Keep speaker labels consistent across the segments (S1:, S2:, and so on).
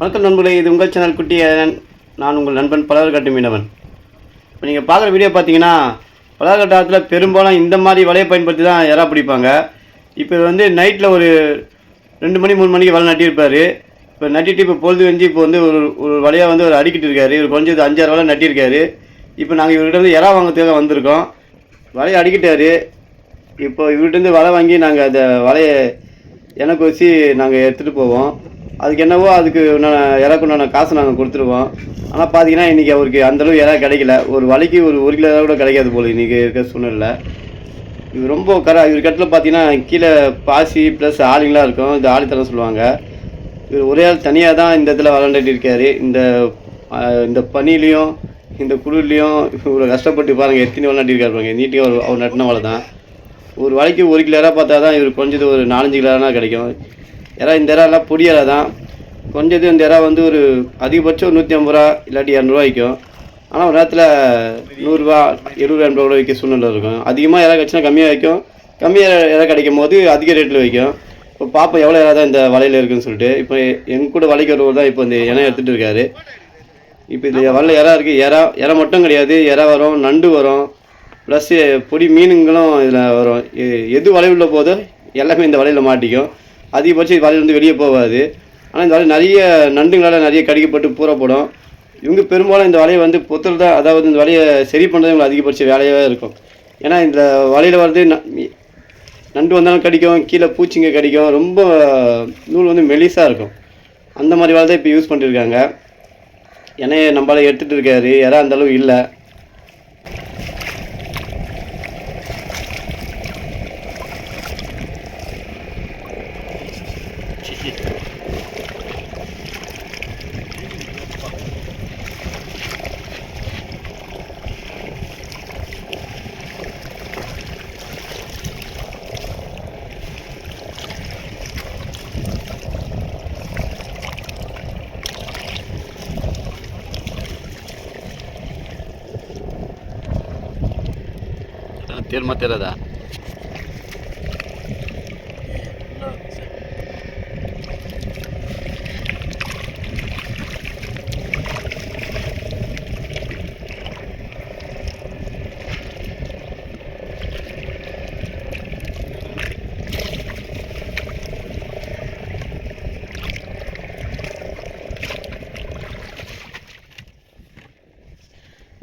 S1: வணக்கம் நண்பர்களே இது உங்கள் சேனல் குட்டி நான் உங்கள் நண்பன் பலர்கட்டு மீனவன். இப்போ நீங்கள் பார்க்குற வீடியோ பார்த்தீங்கன்னா பலர்கட்டு ஆற்றுல பெரும்பாலும் இந்த மாதிரி வலையை பயன்படுத்தி தான் இறா பிடிப்பாங்க. இப்போ வந்து நைட்டில் ஒரு ரெண்டு மணி மூணு மணிக்கு வலை நட்டியிருப்பார். இப்போ நட்டிட்டு இப்போ பொழுது வெஞ்சு இப்போ வந்து ஒரு ஒரு வலையாக வந்து ஒரு அடிக்கிட்டு இருக்காரு. இவர் கொஞ்சம் அஞ்சாறு வலை நட்டியிருக்காரு. இப்போ நாங்கள் இவர்கிட்ட வந்து இறா வாங்கிறதுக்காக வந்திருக்கோம். வலையை அடிக்கிட்டாரு. இப்போ இவர்கிட்ட வலை வாங்கி நாங்கள் அந்த வலையை எனக்கு வச்சு நாங்கள் எடுத்துகிட்டு போவோம். அதுக்கு என்னவோ அதுக்கு உண்டான இறக்கு உண்டான காசு நாங்கள் கொடுத்துருவோம் ஆனால் பார்த்தீங்கன்னா இன்றைக்கி அவருக்கு அந்தளவு இறா கிடைக்கல. ஒரு வலைக்கு ஒரு ஒரு கிலோ கூட கிடைக்காது போல் இன்றைக்கி இருக்க சூழ்நிலை இது ரொம்ப கர இவர் கட்டில் பார்த்தீங்கன்னா கீழே பாசி ப்ளஸ் ஆளுங்களாக இருக்கும். இது ஆளித்தரம் சொல்லுவாங்க. இவர் ஒரே ஆள் தனியாக தான் இந்த இடத்துல விளாண்டுட்டு இருக்காரு. இந்த இந்த பனிலையும் இந்த குளிர்லையும் இவ்வளோ கஷ்டப்பட்டு பாருங்கள் எத்தனை விளாண்டிருக்காரு பாருங்க. நீட்டுக்கு அவர் அவர் நட்டின தான். ஒரு வலைக்கு ஒரு கிலோ பார்த்தா தான் இவர் கொஞ்சது ஒரு நாலஞ்சு கிலோனா கிடைக்கும். இறா இந்த இறாலாம் பொடி இறா தான். கொஞ்சது இந்த இறா வந்து ஒரு அதிகபட்சம் நூற்றி ஐம்பது ரூபா இல்லாட்டி இரநூறுவா விற்கும். ஆனால் ஒரு நேரத்தில் நூறுரூவா எழுபது எண்பது ரூபா விற்க சூழ்நிலை இருக்கும். அதிகமாக இறா கிடச்சினா கம்மியாக வைக்கும் கம்மியாக இறா கிடைக்கும் போது அதிக ரேட்டில் வைக்கும் இப்போ பார்ப்போம் எவ்வளோ இறா தான் இந்த வலையில் இருக்குன்னு சொல்லிட்டு. இப்போ எங்க கூட வலைக்கு வருவோம் தான் இப்போ இந்த இனம் எடுத்துகிட்டு இருக்காரு. இப்போ இது வரல இறா இருக்குது இறா இறா மட்டும் கிடையாது. இறா வரும் நண்டு வரும் ப்ளஸ் பொடி மீனுங்களும் இதில் வரும். எது வலையுள்ள போதோ எல்லாமே இந்த வலையில் மாட்டிக்கும். அதிகபட்சம் வலையில இருந்து வெளியே போகாது. ஆனால் இந்த வலை நிறைய நண்டுங்களால் நிறைய கடிக்கப்பட்டு பூரப்படும். இவங்க பெரும்பாலும் இந்த வலையை வந்து பொத்துறதா தான் அதாவது இந்த வலையை சரி பண்ணுறது இவங்களுக்கு அதிகபட்ச வேலையாகவே இருக்கும். ஏன்னா இந்த வலையில் வர்றது நண்டு வந்தாலும் கடிக்கும் கீழே பூச்சிங்க கடிக்கும் ரொம்ப நூல் வந்து மெலிசாக இருக்கும். அந்த மாதிரி வலை தான் இப்போ யூஸ் பண்ணிருக்காங்க ஏன்னா நம்மளால் எடுத்துகிட்டு இருக்காரு. யாரா அந்த அளவு இல்லை. ತಿರ್ಮತ್ತಿರದ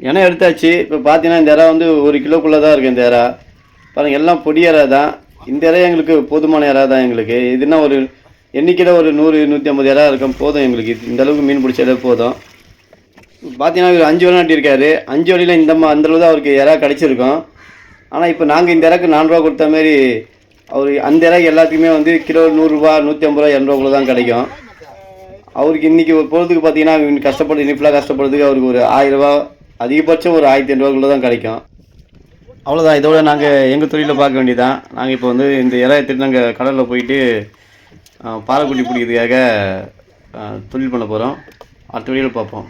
S1: இனம் எடுத்தாச்சு. இப்போ பார்த்தீங்கன்னா இந்த இறா வந்து ஒரு கிலோக்குள்ளே தான் இருக்குது இந்த இறா. பாருங்கள் எல்லாம் பொடி இறா தான். இந்த இறா எங்களுக்கு போதுமான இறா தான் எங்களுக்கு. இதுனா ஒரு எண்ணிக்கையில் ஒரு நூறு நூற்றி ஐம்பது இறா இருக்கும். போதும் எங்களுக்கு. இந்த அளவுக்கு மீன் பிடிச்சாலே போதும். பார்த்தீங்கன்னா இவர் அஞ்சு வலை நாட்டியிருக்காரு அஞ்சு வழியில் இந்த மா அந்த அளவு தான் அவருக்கு இறா கிடச்சிருக்கும். ஆனால் இப்போ நாங்கள் இந்த இறக்கு நானூறுவா கொடுத்த மாரி அவர் அந்த இறக்கு எல்லாத்துக்குமே வந்து கிலோ நூறுரூவா நூற்றி ஐம்பது ரூபா இரநூறுவா தான் கிடைக்கும். அவருக்கு இன்றைக்கி ஒரு பொழுதுக்கு பார்த்தீங்கன்னா இவங்க கஷ்டப்படுறது கஷ்டப்படுறதுக்கு அவருக்கு ஒரு ஆயிரரூபா அதிகபட்சம் ஒரு ஆயிரத்தி ஐநூறுவாக்குள்ளே தான் கிடைக்கும். அவ்வளோதான் இதோட நாங்கள் எங்கள் தொழிலில் பார்க்க வேண்டியதான் நாங்கள் இப்போ வந்து இந்த இலை நாங்கள் கடலில் போயிட்டு ஆ, பாறைக்குட்டி பிடிக்கிறதுக்காக தொழில் பண்ண போகிறோம் அடுத்த வீடியோவில் பார்ப்போம்.